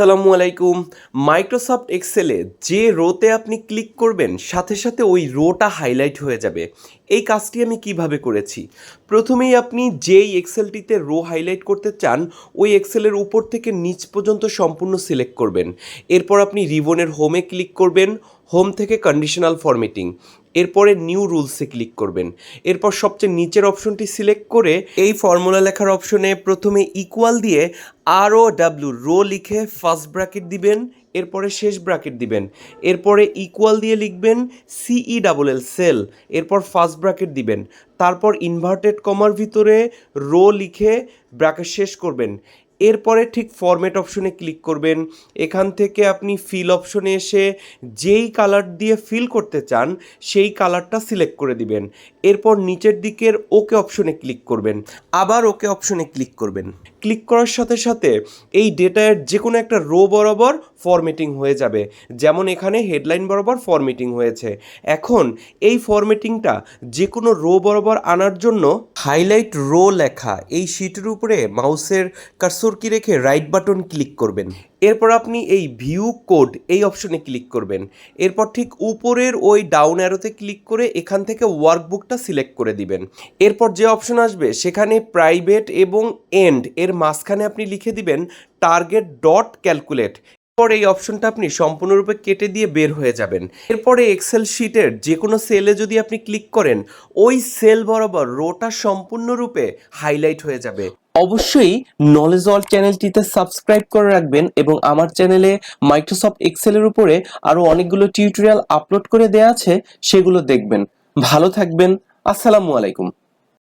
আসসালামু আলাইকুম। মাইক্রোসফট এক্সেলে যে রোতে আপনি ক্লিক করবেন, সাথে সাথে ওই রোটা হাইলাইট হয়ে যাবে। এই কাজটি আমি কীভাবে করেছি? প্রথমেই আপনি যেই এক্সেলটিতে রো হাইলাইট করতে চান, ওই এক্সেলের উপর থেকে নিচ পর্যন্ত সম্পূর্ণ সিলেক্ট করবেন। এরপর আপনি রিবনের হোমে ক্লিক করবেন, হোম থেকে কন্ডিশনাল ফরম্যাটিং। এরপরে নিউ রুলসে ক্লিক করবেন। এরপর সবচেয়ে নিচের অপশনটি সিলেক্ট করে এই ফর্মুলা লেখার অপশনে প্রথমে ইকুয়াল দিয়ে আর ও ডাব্লিউ রো লিখে ফার্স্ট ব্র্যাকেট দিবেন, এরপরে শেষ ব্র্যাকেট দিবেন। এরপরে ইকুয়াল দিয়ে লিখবেন C E double L cell এরপর ফার্স্ট ব্র্যাকেট দিবেন। তারপর ইনভার্টেড কমার ভিতরে রো লিখে ব্র্যাকেট শেষ করবেন। এরপরে ঠিক ফরম্যাট অপশনে ক্লিক করবেন। এখান থেকে আপনি ফিল অপশনে এসে যেই কালার দিয়ে ফিল করতে চান, সেই কালারটা সিলেক্ট করে দিবেন। এরপর নিচের দিকের ওকে অপশনে ক্লিক করবেন। আবার ওকে অপশনে ক্লিক করবেন। ক্লিক করার সাথে সাথে এই ডেটার যে কোনো একটা রো বরাবর ফরমেটিং হয়ে যাবে। যেমন এখানে হেডলাইন বরাবর ফরমেটিং হয়েছে। এখন এই ফরমেটিংটা যে কোনো রো বরাবর আনার জন্য হাইলাইট রো লেখা। এই শিটের উপরে মাউসের কার্সর কি রেখে রাইট বাটন ক্লিক করবেন। এরপর আপনি এই ভিউ কোড এই অপশনে ক্লিক করবেন। এরপর ঠিক উপরের ওই ডাউন অ্যারোতে ক্লিক করে এখান থেকে ওয়ার্কবুকটা সিলেক্ট করে দিবেন। এরপর যে অপশন আসবে, সেখানে প্রাইভেট এবং এন্ড এর মাঝখানে আপনি লিখে দিবেন টার্গেট ডট ক্যালকুলেট এরপর এই অপশনটা আপনি সম্পূর্ণরূপে কেটে দিয়ে বের হয়ে যাবেন। এরপরে এক্সেল শিটের যে কোনো সেলে যদি আপনি ক্লিক করেন, ওই সেল বরাবর রোটা সম্পূর্ণরূপে হাইলাইট হয়ে যাবে। অবশ্যই নলেজ অল চ্যানেলটিতে সাবস্ক্রাইব করে রাখবেন এবং আমার চ্যানেলে মাইক্রোসফট এক্সেলের উপরে আরও অনেকগুলো টিউটোরিয়াল আপলোড করে দেওয়া আছে, সেগুলো দেখবেন। ভালো থাকবেন। আসসালামু আলাইকুম।